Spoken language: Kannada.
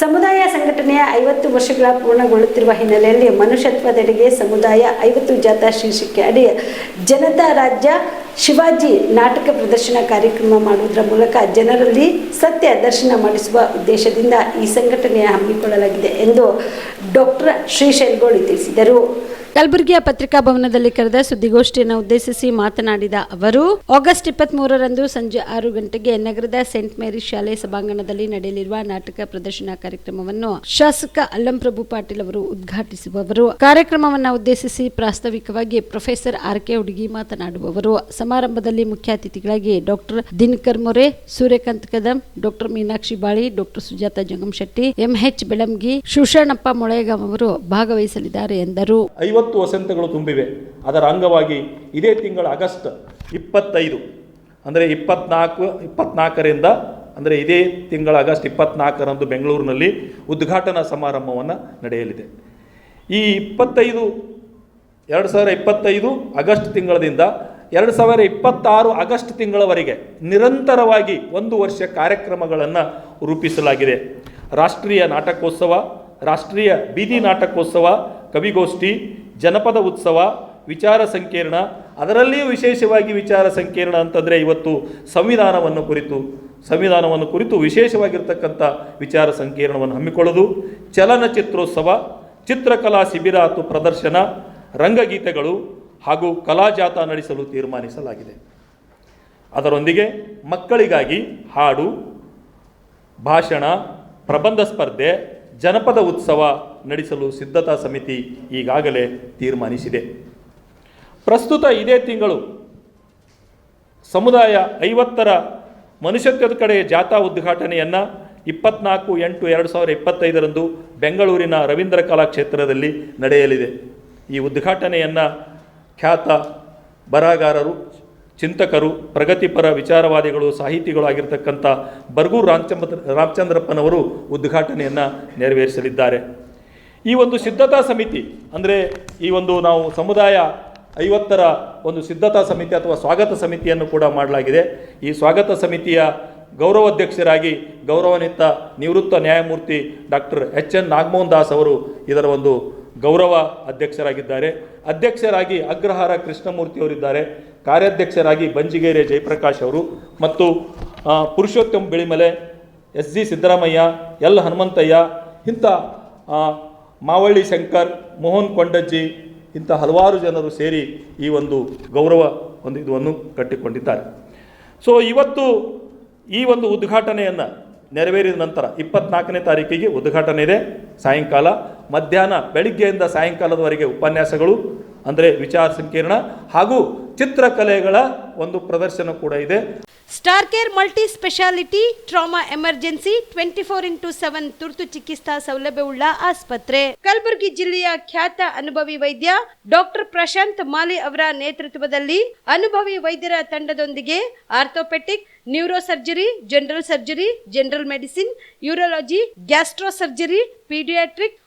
ಸಮುದಾಯ ಸಂಘಟನೆಯ ಐವತ್ತು ವರ್ಷಗಳ ಪೂರ್ಣಗೊಳ್ಳುತ್ತಿರುವ ಹಿನ್ನೆಲೆಯಲ್ಲಿ ಮನುಷ್ಯತ್ವದೆಡೆಗೆ ಸಮುದಾಯ ಐವತ್ತು ಜಾಥಾ ಶೀರ್ಷಿಕೆ ಅಡಿ ಜನತಾ ರಾಜ್ಯ ಶಿವಾಜಿ ನಾಟಕ ಪ್ರದರ್ಶನ ಕಾರ್ಯಕ್ರಮ ಮಾಡುವುದರ ಮೂಲಕ ಜನರಲ್ಲಿ ಸತ್ಯ ದರ್ಶನ ಮಾಡಿಸುವ ಉದ್ದೇಶದಿಂದ ಈ ಸಂಘಟನೆಯ ಹಮ್ಮಿಕೊಳ್ಳಲಾಗಿದೆ ಎಂದು ಡಾಕ್ಟರ್ ಶ್ರೀಶೈಲ್ಗೋಳಿ ತಿಳಿಸಿದರು. ಕಲಬುರಗಿಯ ಪತ್ರಿಕಾ ಭವನದಲ್ಲಿ ಕರೆದ ಸುದ್ದಿಗೋಷ್ಠಿಯನ್ನು ಉದ್ದೇಶಿಸಿ ಮಾತನಾಡಿದ ಅವರು, ಆಗಸ್ಟ್ ಇಪ್ಪತ್ತ್ ಮೂರರಂದು ಸಂಜೆ ಆರು ಗಂಟೆಗೆ ನಗರದ ಸೇಂಟ್ ಮೇರಿ ಶಾಲೆ ಸಭಾಂಗಣದಲ್ಲಿ ನಡೆಯಲಿರುವ ನಾಟಕ ಪ್ರದರ್ಶನ ಕಾರ್ಯಕ್ರಮವನ್ನು ಶಾಸಕ ಅಲ್ಲಂಪ್ರಭು ಪಾಟೀಲ್ ಅವರು ಉದ್ಘಾಟಿಸುವವರು. ಕಾರ್ಯಕ್ರಮವನ್ನು ಉದ್ದೇಶಿಸಿ ಪ್ರಾಸ್ತಾವಿಕವಾಗಿ ಪ್ರೊಫೆಸರ್ ಆರ್ ಕೆ ಹುಡುಗಿ ಮಾತನಾಡುವವರು. ಸಮಾರಂಭದಲ್ಲಿ ಮುಖ್ಯ ಅತಿಥಿಗಳಾಗಿ ಡಾಕ್ಟರ್ ದಿನಕರ್ ಮೊರೆ, Suryakant Kadam, doctor Meenakshi Bali, doctor Sujata Jangamshetti M H Belangi Shivasharanappa Molegaon ಅವರು ಭಾಗವಹಿಸಲಿದ್ದಾರೆ ಎಂದರು. ಐವತ್ತು ವಸಂತಗಳು ತುಂಬಿವೆ. ಅದರ ಅಂಗವಾಗಿ ಇದೇ ತಿಂಗಳ ಆಗಸ್ಟ್ ಇಪ್ಪತ್ತೈದು, ಅಂದರೆ ಇಪ್ಪತ್ನಾಲ್ಕು, ಇಪ್ಪತ್ನಾಲ್ಕರಿಂದ, ಅಂದರೆ ಇದೇ ತಿಂಗಳ ಆಗಸ್ಟ್ ಇಪ್ಪತ್ನಾಲ್ಕರಂದು ಬೆಂಗಳೂರಿನಲ್ಲಿ ಉದ್ಘಾಟನಾ ಸಮಾರಂಭವನ್ನು ನಡೆಯಲಿದೆ. ಈ ಇಪ್ಪತ್ತೈದು, ಎರಡು ಸಾವಿರ ಇಪ್ಪತ್ತೈದು ಆಗಸ್ಟ್ ತಿಂಗಳದಿಂದ ಎರಡು ಸಾವಿರ ಇಪ್ಪತ್ತಾರು ಆಗಸ್ಟ್ ತಿಂಗಳವರೆಗೆ ನಿರಂತರವಾಗಿ ಒಂದು ವರ್ಷ ಕಾರ್ಯಕ್ರಮಗಳನ್ನು ರೂಪಿಸಲಾಗಿದೆ. ರಾಷ್ಟ್ರೀಯ ನಾಟಕೋತ್ಸವ, ರಾಷ್ಟ್ರೀಯ ಬೀದಿ ನಾಟಕೋತ್ಸವ, ಕವಿಗೋಷ್ಠಿ ಜನಪದ ಉತ್ಸವ, ವಿಚಾರ ಸಂಕೀರ್ಣ, ಅದರಲ್ಲಿಯೂ ವಿಶೇಷವಾಗಿ ವಿಚಾರ ಸಂಕೀರ್ಣ ಅಂತಂದರೆ ಇವತ್ತು ಸಂವಿಧಾನವನ್ನು ಕುರಿತು ಸಂವಿಧಾನವನ್ನು ಕುರಿತು ವಿಶೇಷವಾಗಿರ್ತಕ್ಕಂಥ ವಿಚಾರ ಸಂಕೀರ್ಣವನ್ನು ಹಮ್ಮಿಕೊಳ್ಳೋದು, ಚಲನಚಿತ್ರೋತ್ಸವ, ಚಿತ್ರಕಲಾ ಶಿಬಿರ ಮತ್ತು ಪ್ರದರ್ಶನ, ರಂಗಗೀತೆಗಳು ಹಾಗೂ ಕಲಾಜಾತ ನಡೆಸಲು ತೀರ್ಮಾನಿಸಲಾಗಿದೆ. ಅದರೊಂದಿಗೆ ಮಕ್ಕಳಿಗಾಗಿ ಹಾಡು, ಭಾಷಣ, ಪ್ರಬಂಧ ಸ್ಪರ್ಧೆ ಜನಪದ ಉತ್ಸವ ನಡೆಸಲು ಸಿದ್ಧತಾ ಸಮಿತಿ ಈಗಾಗಲೇ ತೀರ್ಮಾನಿಸಿದೆ. ಪ್ರಸ್ತುತ ಇದೇ ತಿಂಗಳು ಸಮುದಾಯ ಐವತ್ತರ ಮನುಷ್ಯತ್ವದ ಕಡೆ ಜಾಥಾ ಉದ್ಘಾಟನೆಯನ್ನು ಇಪ್ಪತ್ನಾಲ್ಕು ಎಂಟು ಎರಡು ಸಾವಿರ ಇಪ್ಪತ್ತೈದರಂದು ಬೆಂಗಳೂರಿನ ರವೀಂದ್ರ ಕಲಾಕ್ಷೇತ್ರದಲ್ಲಿ ನಡೆಯಲಿದೆ. ಈ ಉದ್ಘಾಟನೆಯನ್ನು ಖ್ಯಾತ ಬರಹಗಾರರು ಚಿಂತಕರು, ಪ್ರಗತಿಪರ ವಿಚಾರವಾದಿಗಳು, ಸಾಹಿತಿಗಳು ಆಗಿರತಕ್ಕಂಥ ಬರ್ಗೂರು ರಾಮಚಂದ್ರ, ರಾಮಚಂದ್ರಪ್ಪನವರು ಉದ್ಘಾಟನೆಯನ್ನು ನೆರವೇರಿಸಲಿದ್ದಾರೆ. ಈ ಒಂದು ಸಿದ್ಧತಾ ಸಮಿತಿ, ಅಂದರೆ ಈ ಒಂದು ನಾವು ಸಮುದಾಯ ಐವತ್ತರ ಒಂದು ಸಿದ್ಧತಾ ಸಮಿತಿ ಅಥವಾ ಸ್ವಾಗತ ಸಮಿತಿಯನ್ನು ಕೂಡ ಮಾಡಲಾಗಿದೆ. ಈ ಸ್ವಾಗತ ಸಮಿತಿಯ ಗೌರವಾಧ್ಯಕ್ಷರಾಗಿ ಗೌರವಾನ್ವಿತ ನಿವೃತ್ತ ನ್ಯಾಯಮೂರ್ತಿ doctor H N Nagamohan Das ಅವರು ಇದರ ಒಂದು ಗೌರವ ಅಧ್ಯಕ್ಷರಾಗಿದ್ದಾರೆ. ಅಧ್ಯಕ್ಷರಾಗಿ ಅಗ್ರಹಾರ ಕೃಷ್ಣಮೂರ್ತಿಯವರಿದ್ದಾರೆ. ಕಾರ್ಯಾಧ್ಯಕ್ಷರಾಗಿ ಬಂಜಿಗೇರೆ ಜಯಪ್ರಕಾಶ್ ಅವರು ಮತ್ತು Purushottama Bilimale S G Siddaramaiah, L Hanumanthaiah, ಇಂಥ ಮಾವಳ್ಳಿ ಶಂಕರ್, ಮೋಹನ್ ಕೊಂಡಜ್ಜಿ, ಇಂಥ ಹಲವಾರು ಜನರು ಸೇರಿ ಈ ಒಂದು ಗೌರವ ಒಂದು ಇದನ್ನು ಕಟ್ಟಿಕೊಂಡಿದ್ದಾರೆ. ಸೊ ಇವತ್ತು ಈ ಒಂದು ಉದ್ಘಾಟನೆಯನ್ನು ನೆರವೇರಿದ ನಂತರ ಇಪ್ಪತ್ನಾಲ್ಕನೇ ತಾರೀಕಿಗೆ ಉದ್ಘಾಟನೆ ಇದೆ. ಸಾಯಂಕಾಲ ಮಧ್ಯಾಹ್ನ ಬೆಳಿಗ್ಗೆಯಿಂದ ಸಾಯಂಕಾಲದವರೆಗೆ ಉಪನ್ಯಾಸಗಳು, ಅಂದರೆ ವಿಚಾರ ಸಂಕೀರ್ಣ ಹಾಗೂ ಚಿತ್ರಕಲೆಗಳ ಒಂದು ಪ್ರದರ್ಶನ ಕೂಡ ಇದೆ. Star care multi speciality trauma emergency twenty four into seven ತುರ್ತು ಚಿಕಿತ್ಸಾ ಸೌಲಭ್ಯವುಳ್ಳ ಆಸ್ಪತ್ರೆ. ಕಲಬುರಗಿ ಜಿಲ್ಲೆಯ ಖ್ಯಾತ ಅನುಭವಿ ವೈದ್ಯ ಡಾಕ್ಟರ್ ಪ್ರಶಾಂತ್ ಮಾಲಿ ಅವರ ನೇತೃತ್ವದಲ್ಲಿ ಅನುಭವಿ ವೈದ್ಯರ ತಂಡದೊಂದಿಗೆ orthopaedic neuro surgery general surgery, general medicine, urology gastro surgery paediatric